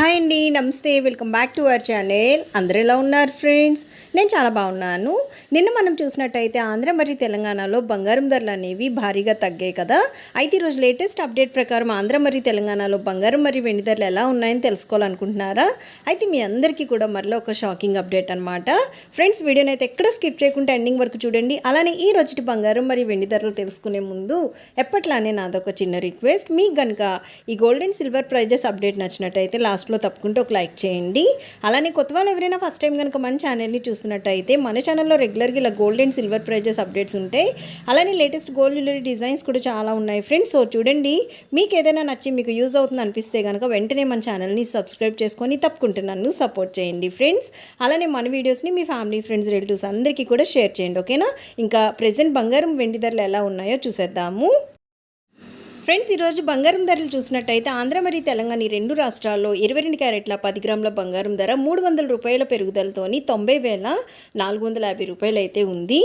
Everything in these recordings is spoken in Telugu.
హాయ్ అండి నమస్తే welcome back to our channel. అందరూ ఎలా ఉన్నారు ఫ్రెండ్స్? నేను చాలా బాగున్నాను. నిన్న మనం చూసినట్టయితే ఆంధ్ర మరియు తెలంగాణలో బంగారం ధరలు అనేవి భారీగా తగ్గాయి కదా. అయితే ఈరోజు లేటెస్ట్ అప్డేట్ ప్రకారం ఆంధ్ర మరియు తెలంగాణలో బంగారం మరియు వెండి ధరలు ఎలా ఉన్నాయని తెలుసుకోవాలనుకుంటున్నారా? అయితే మీ అందరికీ కూడా మరలో ఒక షాకింగ్ అప్డేట్ అనమాట ఫ్రెండ్స్ వీడియోని అయితే ఎక్కడ స్కిప్ చేయకుండా ఎండింగ్ వరకు చూడండి. అలానే ఈ రోజుటి బంగారం మరియు వెండి ధరలు తెలుసుకునే ముందు ఎప్పట్లానే నాదొక చిన్న రిక్వెస్ట్. మీకు కనుక ఈ gold and silver prices update నచ్చినట్టయితే లాస్ట్ బాక్స్లో తప్పుకుంటే ఒక లైక్ చేయండి. అలానే కొత్త వాళ్ళు ఎవరైనా ఫస్ట్ టైం కనుక మన ఛానల్ని చూస్తున్నట్టయితే మన ఛానల్లో రెగ్యులర్గా ఇలా gold and silver prices updates ఉంటాయి. అలానే లేటెస్ట్ గోల్డ్ జ్యువెలరీ డిజైన్స్ కూడా చాలా ఉన్నాయి ఫ్రెండ్స్ సో చూడండి మీకు ఏదైనా నచ్చి మీకు యూజ్ అవుతుంది అనిపిస్తే కనుక వెంటనే మన ఛానల్ని సబ్స్క్రైబ్ చేసుకొని తప్పుకుంటే నన్ను సపోర్ట్ చేయండి ఫ్రెండ్స్ అలానే మన వీడియోస్ని మీ ఫ్యామిలీ ఫ్రెండ్స్ రిలేటివ్స్ అందరికీ కూడా షేర్ చేయండి ఓకేనా ఇంకా ప్రజెంట్ బంగారం వెండి ధరలు ఎలా ఉన్నాయో చూసేద్దాము. ఫ్రెండ్స్ ఈరోజు బంగారం ధరలు చూసినట్టయితే ఆంధ్ర మరియు తెలంగాణ ఈ రెండు రాష్ట్రాల్లో ఇరవై రెండు క్యారెట్ల పది గ్రాముల బంగారం ధర మూడు వందల రూపాయల పెరుగుదలతోని తొంభై వేల నాలుగు వందల యాభై రూపాయలు అయితే ఉంది.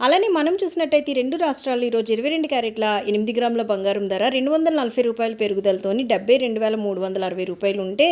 అలానే మనం చూసినట్టయితే రెండు రాష్ట్రాలు ఈరోజు ఇరవై రెండు క్యారెట్ల ఎనిమిది గ్రాముల బంగారం ధర రెండు వందల నలభై రూపాయల పెరుగుదలతోని డెబ్బై రెండు వేల మూడు వందల అరవై రూపాయలు ఉంటే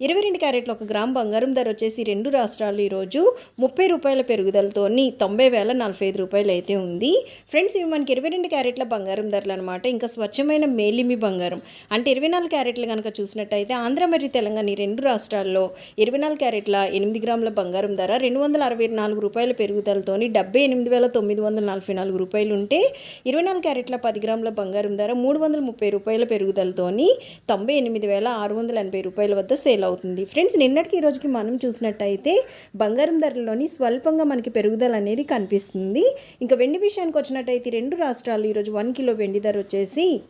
ఇరవై రెండు క్యారెట్ల ఒక గ్రామ్ బంగారం ధర వచ్చేసి రెండు రాష్ట్రాలు ఈరోజు ముప్పై రూపాయల పెరుగుదలతోని తొంభై వేల నలభై ఐదు రూపాయలు అయితే ఉంది. ఫ్రెండ్స్ ఇవి మనకి ఇరవై రెండు క్యారెట్ల బంగారం ధరలు అనమాట ఇంకా స్వచ్ఛమైన మేలిమి బంగారం అంటే ఇరవై నాలుగు క్యారెట్లు కనుక చూసినట్టయితే ఆంధ్ర మరియు తెలంగాణ ఈ రెండు రాష్ట్రాల్లో ఇరవై నాలుగు క్యారెట్ల ఎనిమిది గ్రాముల బంగారం ధర రెండు వందల అరవై నాలుగు రూపాయల పెరుగుదలతోని డెబ్బై ఎనిమిది వేల తొమ్మిది వందల నలభై నాలుగు రూపాయలు ఉంటే ఇరవై నాలుగు క్యారెట్ల పది గ్రాముల బంగారం ధర మూడు వందల ముప్పై రూపాయల పెరుగుదలతోని తొంభై ఎనిమిది వేల ఆరు వందల ఎనభై రూపాయల వద్ద సేల్ అవుతుంది. ఫ్రెండ్స్ నిన్నటికి ఈ రోజుకి మనం చూసినట్టయితే బంగారం ధరలోని స్వల్పంగా మనకి పెరుగుదల అనేది కనిపిస్తుంది. ఇంకా వెండి విషయానికి వచ్చినట్టయితే రెండు రాష్ట్రాలు ఈరోజు వన్ కిలో వెండి ధర వచ్చేసి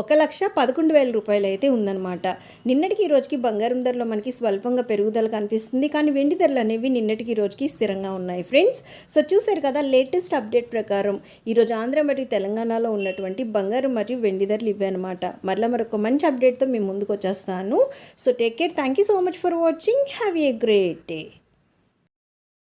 ఒక లక్ష పదకొండు వేల రూపాయలు అయితే ఉందన్నమాట. నిన్నటికి ఈ రోజుకి బంగారం ధరలో మనకి స్వల్పంగా పెరుగుదల కనిపిస్తుంది. కానీ వెండి ధరలు అనేవి నిన్నటికి రోజుకి స్థిరంగా ఉన్నాయి ఫ్రెండ్స్. సో చూసారు కదా లేటెస్ట్ అప్డేట్ ప్రకారం ఈరోజు ఆంధ్ర మరియు తెలంగాణలో ఉన్నటువంటి బంగారం మరియు వెండి ధరలు ఇవే అనమాట మరలా మరొక మంచి అప్డేట్తో మేము ముందుకు వచ్చేస్తాను. So take care thank you so much for watching have a great day